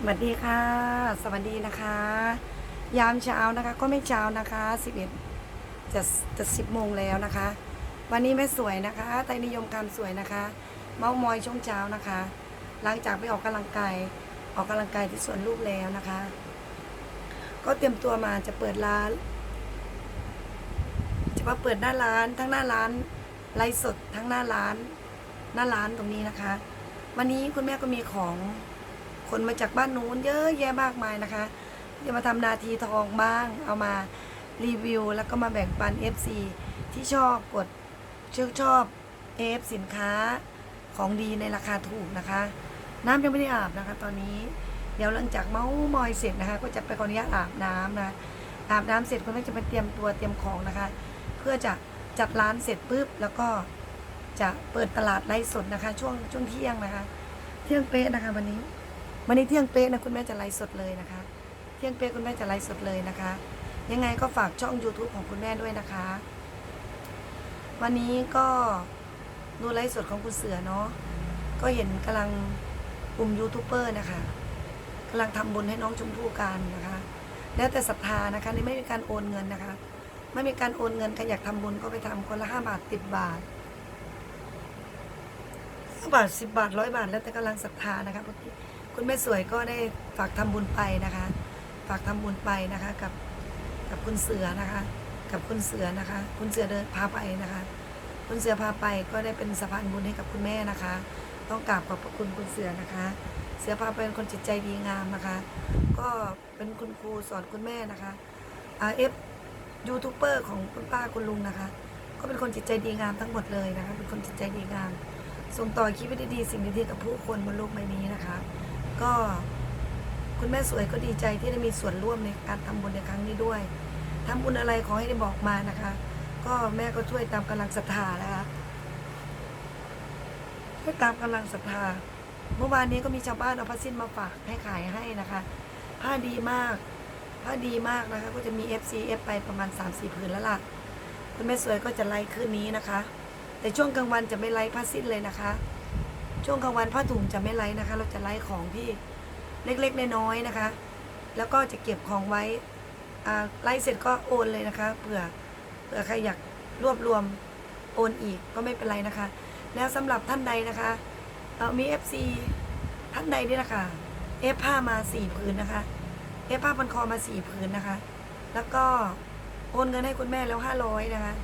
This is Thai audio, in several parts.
สวัสดีค่ะ สวัสดีนะคะ ยามเช้านะคะ ก็ไม่เช้านะคะ11จะจะ10โมงแล้วนะคะ วันนี้แม่สวยนะคะไตนิยมการสวยนะคะ เมามอยช่วงเช้านะคะ หลังจากไปออกกำลังกายออกกำลังกายที่สวนลูกแล้วนะคะ ก็เตรียมตัวมาจะเปิดร้าน จะมาเปิดหน้าร้านทั้งหน้าร้านไลฟ์สดทั้งหน้าร้าน หน้าร้านตรงนี้นะคะ วันนี้คุณแม่ก็มีของ คนมาจากบ้านนู้นเยอะแยะมากมายนะคะจะมาทำนาทีทองบ้าง เอามารีวิว แล้วก็มาแบ่งปัน FC ที่ชอบกดเชื่อชอบ AF สินค้าของดีในราคาถูกนะคะ น้ำยังไม่ได้อาบนะคะ ตอนนี้เดี๋ยวหลังจากเมาส์มอยเสร็จนะคะ ก็จะไปขออนุญาตอาบน้ำนะอาบน้ำเสร็จคุณแม่จะไปเตรียมตัวเตรียมของนะคะ เพื่อจะจัดร้านเสร็จปุ๊บแล้วก็จะเปิดตลาดไลฟ์สดนะคะ ช่วงช่วงเที่ยงนะคะ เที่ยงเป๊ะนะคะวันนี้ วันนี้เที่ยงเป๊ะนะคุณแม่จะไลฟ์สดเลยนะคะ เที่ยงเป๊ะคุณแม่จะไลฟ์สดเลยนะคะ ยังไงก็ฝากช่อง YouTube ของคุณแม่ด้วยนะคะ วันนี้ก็ดูไลฟ์สดของคุณเสือเนาะก็เห็นกำลังกลุ่มยูทูบเบอร์นะคะกำลังทำบุญให้น้องชมพู่กันนะคะ แล้วแต่ศรัทธานะคะนี่ไม่มีการโอนเงินนะคะ ไม่มีการโอนเงินใครอยากทำบุญก็ไปทำคนละห้าบาทสิบบาทห้าบาทสิบบาทร้อยบาท แล้วแต่กำลังศรัทธานะคะพอดี คุณแม่สวยก็ได้ฝากทำบุญไปนะคะ ฝากทำบุญไปนะคะกับกับคุณเสือนะคะ กับคุณเสือนะคะ คุณเสือเดินพาไปนะคะ คุณเสือพาไปก็ได้เป็นสะพานบุญให้กับคุณแม่นะคะ ต้องกราบขอบพระคุณคุณเสือนะคะ เสือพาไปเป็นคนจิตใจดีงามนะคะ ก็เป็นคุณครูสอนคุณแม่นะคะอาเอฟยูทูบเบอร์ของคุณป้าคุณลุงนะคะ ก็เป็นคนจิตใจดีงามทั้งหมดเลยนะคะ เป็นคนจิตใจดีงามส่งต่อคลิปดีๆสิ่งดีๆกับผู้คนบนโลกใบนี้นะคะ ก็ คุณแม่สวยก็ดีใจที่ได้มีส่วนร่วมในการทำบุญในครั้งนี้ด้วยทำบุญอะไรขอให้ได้บอกมานะคะ ก็แม่ก็ช่วยตามกำลังศรัทธานะคะช่วยตามกำลังศรัทธา เมื่อวานนี้ก็มีชาวบ้านเอาผ้าสิ้นมาฝากให้ขายให้นะคะผ้าดีมากผ้าดีมากนะคะ ก็จะมี FC F ไปประมาณ 3-4ผืนแล้วล่ะคุณแม่สวยก็จะไล่คืนนี้นะคะ แต่ช่วงกลางวันจะไม่ไล่ผ้าสิ้นเลยนะคะ ช่วงกลางวันผ้าถุงจะไม่ไล่นะคะ เราจะไล่ของที่เล็กๆน้อยๆนะคะ แล้วก็จะเก็บของไว้ไล่เสร็จก็โอนเลยนะคะเผื่อเผื่อใครอยากรวบรวมโอนอีกก็ไม่เป็นไรนะคะ แล้วสำหรับท่านใดนะคะเอ่อมี FC ท่านใดนี่นะคะเอฟผ้ามาสี่ผืนนะคะเอฟผ้าพันคอมาสี่ผืนนะคะ แล้วก็โอนเงินให้คุณแม่แล้วห้าร้อยนะคะ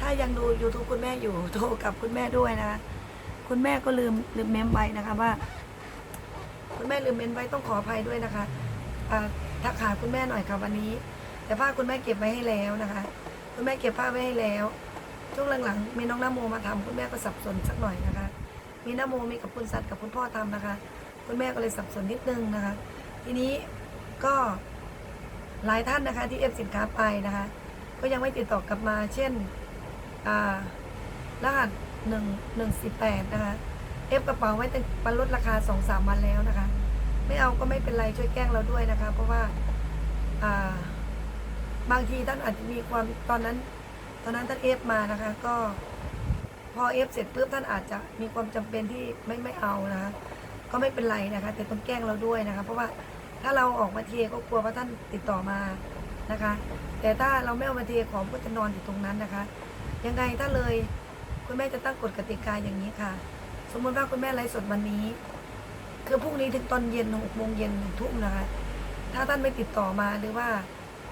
ถ้ายังดู YouTube คุณแม่อยู่โทรกับคุณแม่ด้วยนะคะ คุณแม่ก็ลืมลืมเมมไว้นะคะว่า คุณแม่ลืมเมมไว้ต้องขออภัยด้วยนะคะทักหาคุณแม่หน่อยค่ะวันนี้ แต่ผ้าคุณแม่เก็บไว้ให้แล้วนะคะ คุณแม่เก็บผ้าไว้ให้แล้วช่วงหลังๆมีน้องน้าโมมาทำคุณแม่ก็สับสนสักหน่อยนะคะ มีน้าโมมีกับคุณสัตว์กับคุณพ่อทำนะคะ คุณแม่ก็เลยสับสนนิดนึงนะคะ ทีนี้ก็หลายท่านนะคะที่เอฟสินค้าไปนะคะ ก็ยังไม่ติดต่อกลับมา เช่นอ่ารหัส หนึ่งหนึ่งสี่แปดนะคะ เอฟกระเป๋าไว้แต่มันลดราคาสองสามวันแล้วนะคะ ไม่เอาก็ไม่เป็นไรช่วยแกล้งเราด้วยนะคะ เพราะว่าอ่า บางทีท่านอาจจะมีความตอนนั้น ตอนนั้นท่านเอฟมานะคะ ก็พอเอฟเสร็จปุ๊บท่านอาจจะมีความจำเป็นที่ไม่ไม่เอานะคะก็ไม่เป็นไรนะคะ แต่ต้องแกล้งเราด้วยนะคะ เพราะว่าถ้าเราออกมาเทก็กลัวว่าท่านติดต่อมานะคะ แต่ถ้าเราไม่เอามาเทของก็จะนอนอยู่ตรงนั้นนะคะ ยังไงถ้าเลย คุณแม่จะตั้งกฎกติกาอย่างนี้ค่ะ สมมติว่าคุณแม่ไลฟ์สดวันนี้ คือพรุ่งนี้ถึงตอนเย็นหกโมงเย็นหนึ่งทุ่มนะคะ ถ้าท่านไม่ติดต่อมาหรือว่า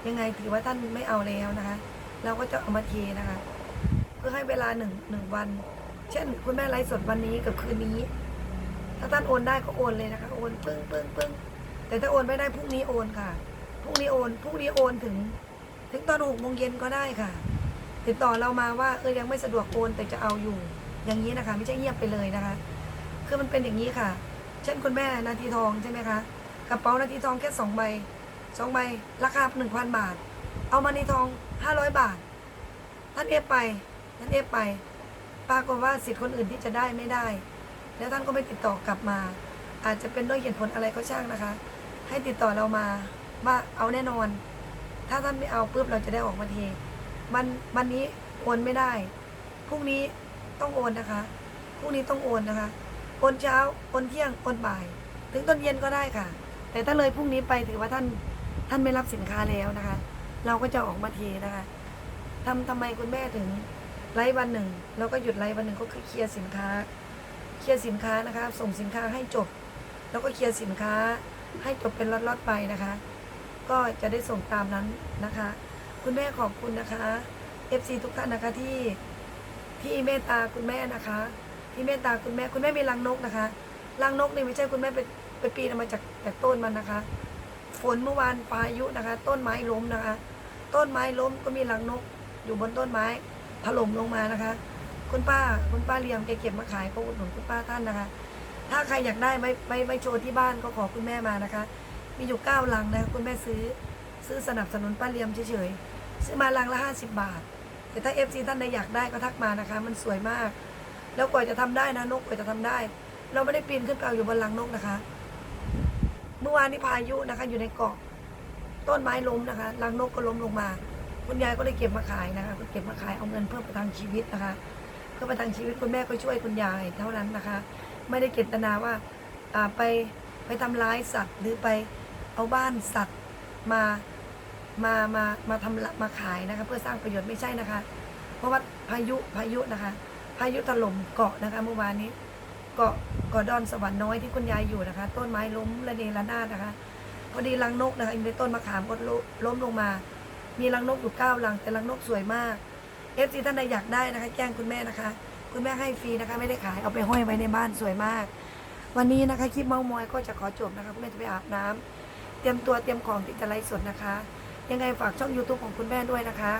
ยังไงถือว่าท่านไม่เอาแล้วนะคะ เราก็จะเอามาเทนะคะ เพื่อให้เวลาหนึ่งหนึ่งวัน เช่น คุณแม่ไลฟ์สดวันนี้กับคืนนี้ ถ้าท่านโอนได้ก็โอนเลยนะคะโอนปึ้งปึ้งปึ้งแต่ถ้าโอนไม่ได้พรุ่งนี้โอนค่ะพรุ่งนี้โอนพรุ่งนี้โอนถึง ถึงตอนหกโมงเย็นก็ได้ค่ะ ติดต่อเรามาว่าเออยังไม่สะดวกโอนแต่จะเอาอยู่อย่างนี้นะคะ ไม่ใช่เงียบไปเลยนะคะ คือมันเป็นอย่างนี้ค่ะ เช่นคุณแม่นาทีทองใช่ไหมคะกระเป๋านาทีทองแค่สองใบสองใบราคาหนึ่งพันบาท เอามาในทองห้าร้อยบาทท่านเอฟไปท่านเอฟไปปรากฏว่าสิทธิ์คนอื่นที่จะได้ไม่ได้ แล้วท่านก็ไม่ติดต่อกลับมา อาจจะเป็นด้วยเหตุผลอะไรก็ช่างนะคะ ให้ติดต่อเรามาว่าเอาแน่นอน ถ้าท่านไม่เอาปุ๊บเราจะได้ออกมาเท วันวันนี้โอนไม่ได้พรุ่งนี้ต้องโอนนะคะพรุ่งนี้ต้องโอนนะคะโอนเช้าโอนเที่ยงโอนบ่าย ถึงตอนเย็นก็ได้ค่ะ แต่ถ้าเลยพรุ่งนี้ไปถือว่าท่านท่านไม่รับสินค้าแล้วนะคะ เราก็จะออกมาเทนะคะทำทำไมคุณแม่ถึงไลฟ์วันหนึ่งแล้วก็หยุดไลฟ์วันหนึ่งก็คือเคลียร์สินค้า เคลียร์สินค้านะคะ ส่งสินค้าให้จบ แล้วก็เคลียร์สินค้าให้จบเป็นล็อตๆไปนะคะ ก็จะได้ส่งตามนั้นนะคะ คุณแม่ขอบคุณนะคะ FC ทุกท่านนะคะที่ที่เมตตาคุณแม่นะคะ ที่เมตตาคุณแม่คุณแม่มีรังนกนะคะรังนกนี่ไม่ใช่คุณแม่ไปไปปีนมาจากจากต้นมันนะคะ ฝนเมื่อวานพายุนะคะ ต้นไม้ล้มนะคะ ต้นไม้ล้มก็มีรังนก อยู่บนต้นไม้ถล่มลงมานะคะ คุณป้าคุณป้าเลี้ยงแกเก็บมาขายก็อุดหนุนคุณป้าท่านนะคะ ถ้าใครอยากได้ไม่ไม่ไม่โชว์ที่บ้านก็ขอคุณแม่มานะคะ มีอยู่เก้าลังนะคะคุณแม่ซื้อซื้อสนับสนุนป้าเลียมเฉยๆ ซื้อมาลังละห้าสิบบาท แต่ถ้าเอฟซีท่านใดอยากได้ก็ทักมานะคะ มันสวยมาก แล้วกว่าจะทำได้นะนกกว่าจะทำได้ เราไม่ได้ปีนขึ้นไปเอาอยู่บนลังนกนะคะ เมื่อวานนี้พายุนะคะ อยู่ในเกาะต้นไม้ล้มนะคะรังนกก็ล้มลงมา คุณยายก็เลยเก็บมาขายนะคะ ก็เก็บมาขายเอาเงินเพื่อประทังชีวิตนะคะ เพื่อประทังชีวิตคุณแม่ก็ช่วยคุณยายเท่านั้นนะคะ ไม่ได้เจตนาว่าอ่าไปไปทำร้ายสัตว์หรือไปเอาบ้านสัตว์มา มามามาทำมาขายนะคะเพื่อสร้างประโยชน์ไม่ใช่นะคะ เพราะว่าพายุพายุนะคะ พายุถล่มเกาะนะคะเมื่อวานนี้เกาะเกาะดอนสวรรค์น้อยที่คุณยายอยู่นะคะ ต้นไม้ล้มระเนระนาดนะคะพอดีรังนกนะคะอยู่ในต้นมะขามก็ล้มลงมา มีรังนกอยู่เก้ารังแต่รังนกสวยมากเอฟซีท่านใดอยากได้นะคะ แจ้งคุณแม่นะคะ คุณแม่ให้ฟรีนะคะ ไม่ได้ขายเอาไปห้อยไว้ในบ้านสวยมาก วันนี้นะคะคลิปเมามอยก็จะขอจบนะคะคุณแม่จะไปอาบน้ำเตรียมตัวเตรียมของที่จะไลฟ์สดนะคะ ยังไงฝากช่อง YouTube ของคุณแม่ด้วยนะคะ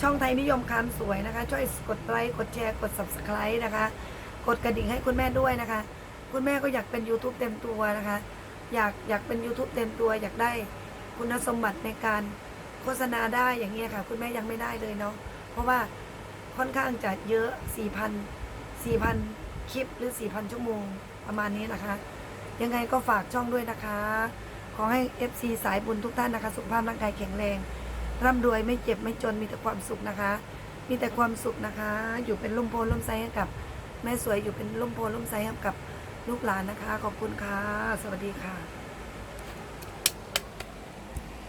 ช่องไทยนิยมคามสวยนะคะ ช่วยกดไลค์กดแชร์กด subscribe นะคะ กดกระดิ่งให้คุณแม่ด้วยนะคะ คุณแม่ก็อยากเป็น YouTube เต็มตัวนะคะ อยากอยากเป็น YouTube เต็มตัว อยากได้คุณสมบัติในการโฆษณาได้อย่างเงี้ยค่ะ คุณแม่ยังไม่ได้เลยเนาะเพราะว่าค่อนข้างจะเยอะ4,000 4,000 คลิปหรือ 4,000 ชั่วโมงประมาณนี้นะคะ ยังไงก็ฝากช่องด้วยนะคะ ขอให้ FC สายบุญทุกท่านนะคะ สุขภาพร่างกายแข็งแรง ร่ำรวยไม่เจ็บไม่จนมีแต่ความสุขนะคะ มีแต่ความสุขนะคะ อยู่เป็นร่มโพล่มไซให้กับ แม่สวยอยู่เป็นร่มโพล่มไซให้กับลูกหลานนะคะ ขอบคุณค่ะ สวัสดีค่ะ